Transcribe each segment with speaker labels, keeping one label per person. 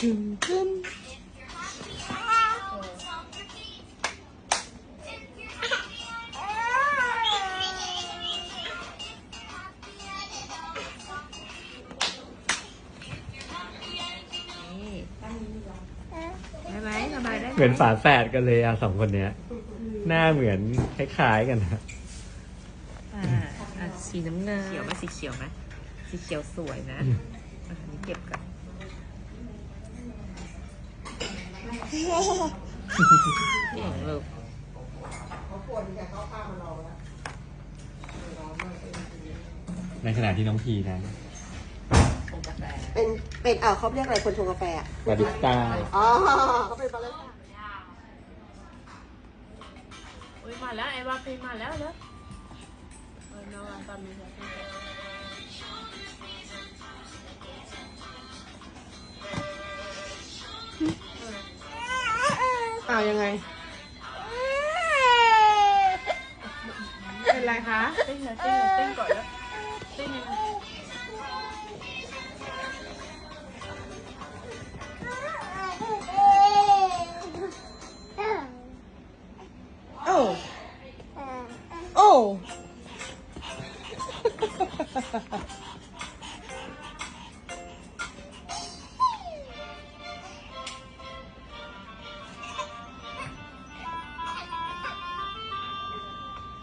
Speaker 1: คึมคึ
Speaker 2: เหมือนฝาแฝดกันเลยอะสองคนเนี้ย หน้าเหมือนคล้ายๆกันนะ
Speaker 3: อ่าอะสีน้ำเงินเขียวไหมสีเขียวไหมสีเขียวสวยนะอะอันนี้เก็บกันเก่งลูก
Speaker 2: ในขณะที่น้องพีนะ
Speaker 3: ชงกาแฟ
Speaker 1: เป็นเป็นเอ่าเขาเรียกอะไรคนชงกาแฟอะ
Speaker 2: บาริสต้า
Speaker 1: อ๋อเขาเป็นบาริสต้า
Speaker 3: อุ้ยมาแล้วไอ้ว่าเพลงมาแล้วเนอะ
Speaker 1: อ้าวยังไง เป็นไรคะ
Speaker 3: เต้นเลยเต้นเ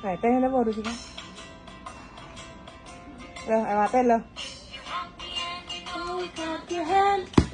Speaker 3: ไห
Speaker 1: นเต้นให้แล้ว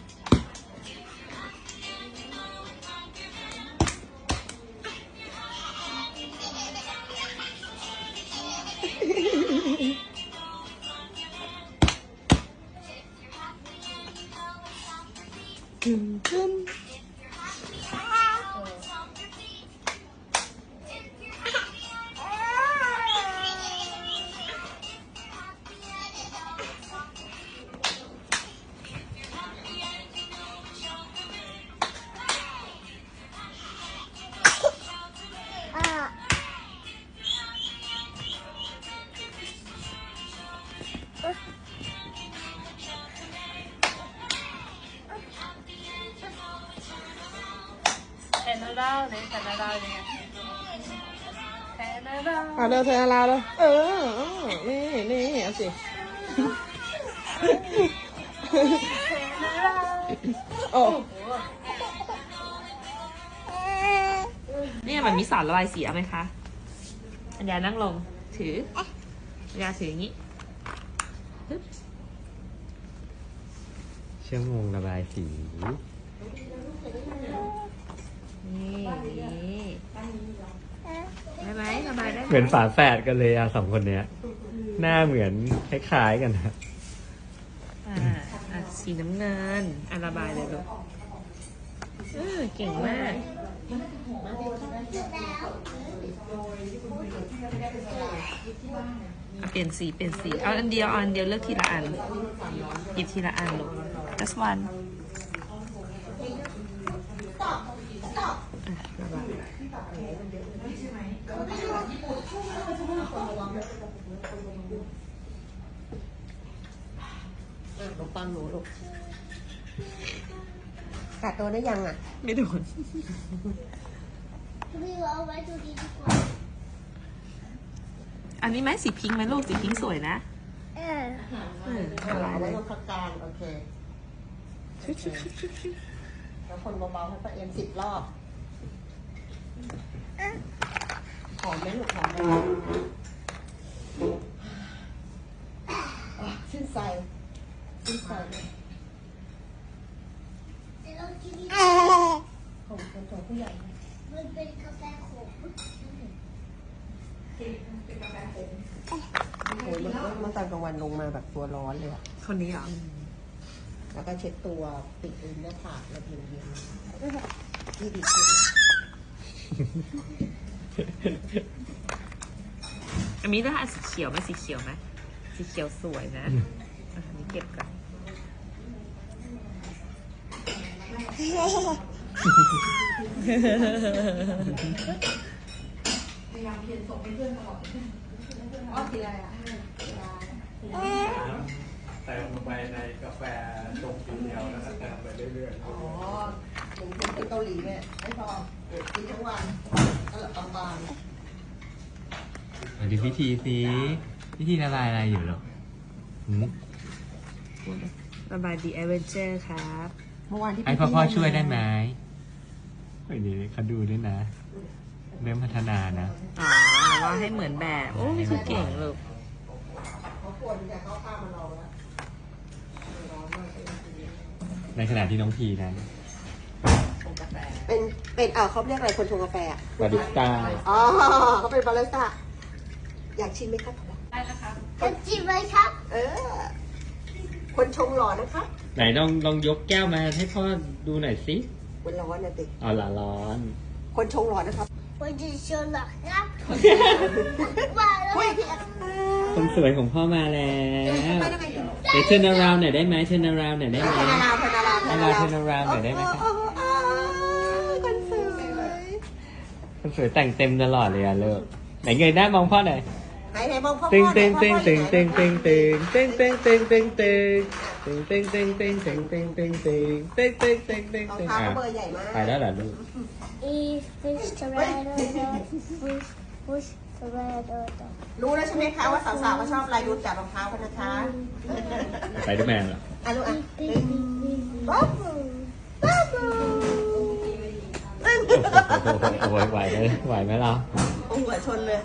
Speaker 3: แคนาดาเนี่ยแคนาดาเนี่ยแคนาดา
Speaker 1: เอาเร็วเธอเอาลาวเลยเออเออนี่นี่เอาสิโอ้
Speaker 3: เนี่ยมันมีสารระบายสีเอาไหมคะอัญญานั่งลงถืออัญญาถืออย่างนี้ปึ๊บ
Speaker 2: เชื่อมวงระบายสี
Speaker 3: นี่นี่ได้ไหมสบายได้ไหม
Speaker 2: เหมือนฝาแฝดกันเลยอะสองคนเนี้ย หน้าเหมือนคล้ายๆกันนะ
Speaker 3: อ่าอะสีน้ำเงินอะระบายเลยลูกเออเก่งมากเปลี่ยนสีเปลี่ยนสีเอาอันเดียวเอาอันเดียวเลือกทีละอันหยิบทีละอันลูก just one อะระบาย
Speaker 1: ขนมปังหนูลูกกัดตัวได้ยังอะ
Speaker 3: ไม่โดน
Speaker 4: พี่เอาไว้ดูดีดีกว่า
Speaker 3: อันนี้ไหมสีพิงค์ไหมลูกสีพิงค์สวยนะ
Speaker 4: เออ
Speaker 3: เออ
Speaker 1: เอา
Speaker 3: ระบายเล
Speaker 1: ไว้
Speaker 3: ย
Speaker 1: ตรงกลางโอเค แล้วคนเบาๆให้ป้าเอ็มสิบรอบ หอมไหมลูกหอมไหมอะชื่นใจชื่นใจ
Speaker 4: เดี๋ยวเรากินดี
Speaker 1: ของคนของผู้ใหญ่
Speaker 4: มันเป็นกาแฟขม
Speaker 1: โอ้ยมันเมื่อตอนกลางวันลงมาแบบตัวร้อนเลยอะ
Speaker 3: คนนี้เหรอ
Speaker 1: แล้วก็เช็ดตัวปิดริมหน้าผากแล้วเย็นๆที่ดีที่ดี
Speaker 3: อันนี้ได้อันสีเขียวไหมสีเขียวไหมสีเขียวสวยนะอะอันนี้เก็บก่อน
Speaker 2: ใส่ลงไปในกาแฟชงทีเดียวแล้วก็เติมไปเรื่อย
Speaker 1: อ๋อหนูเป็นเกาหลีเนี่ยไม่พอกินทั้งวันก็ ละบาง
Speaker 2: ๆดูพิธีสิพิธีละลายอะไรอยู่หรอหืม
Speaker 3: ระบายดีแอเวนเจอร์ครับ
Speaker 1: ๆเมื่อวานที่
Speaker 2: ให้พ่อพ่อช่วยได้ไหมเฮ้ยนี่เขาดูด้วยนะ เริ่มพัฒนานะ
Speaker 3: อ๋อว่าให้เหมือนแบบ โอ้ยคือเก่งลูก
Speaker 1: เขาควรจะเข้าข้ามมาเราแล้วร้อนมากเลย
Speaker 2: ในขณะที่น้องพีนั้น
Speaker 1: เป็นเป็นเออเขาเรียกอะไรคนชงกาแฟอะ
Speaker 2: บาริสต้า
Speaker 1: อ๋อเขาเป็นบาริสต้าอยากชิมไหมครับ
Speaker 4: จะจิบไหมครับ
Speaker 1: เออ คนชงหล่อนะครับ
Speaker 2: ไหนลองลองยกแก้วมาให้พ่อดูหน่อยสิ
Speaker 1: มันร้อนนะติ
Speaker 2: เอาละร้อน
Speaker 1: คนชงหล่อนะครับ
Speaker 4: วันจะชวนหรอครับมาแล้วพี่
Speaker 2: คนสวยของพ่อมาแล้ว
Speaker 1: ไปได้ไหม
Speaker 2: เดี๋ยวเชิญาราวหน่อยได้ไหมเชิญาราวหน่อยได้ไหม
Speaker 1: พนาราวพนาราว
Speaker 2: ให้เราเชิญาราวหน่อยได้ไหมคะ
Speaker 1: โอ้โหอ้าวคนสวย
Speaker 2: คน สวยแต่งเต็มตลอดเลยอะเลิกไหนเงยหน้ามองพ่อหน่อย
Speaker 1: ไหนไหนมองพ่อ
Speaker 2: ตึง
Speaker 1: พ่อ
Speaker 2: ตึง
Speaker 1: ไหน
Speaker 2: ตึง
Speaker 1: พ่อ
Speaker 2: ตึง
Speaker 1: พ่อ
Speaker 2: ตึง
Speaker 1: ไหน
Speaker 2: ตึงตึงตึงตึงตึงตึงตึงตึงตึงตึงตึงตึงตึงตึงตึงตึงตึงตึงตึง
Speaker 1: รอง
Speaker 2: ตึง
Speaker 1: เท้า
Speaker 2: อะ
Speaker 1: ก็เบอร์ใหญ่มาก
Speaker 2: ไปแล้วเหรอลูก
Speaker 4: อีฟิชทอร์เรโดฟิชฟิชทอร์เรโด
Speaker 1: รู้แล้วใช่ไหมคะว่าสาวๆเขาชอบลายดูจากรองเท้ากันนะคะ
Speaker 2: ไปด้วยแมนเหรอ
Speaker 1: อะลูกอะบ๊อบบูบ๊อบบู
Speaker 2: โอ้โหไหวไหมไหวไหมเรา
Speaker 1: โอ้หัวชนเลย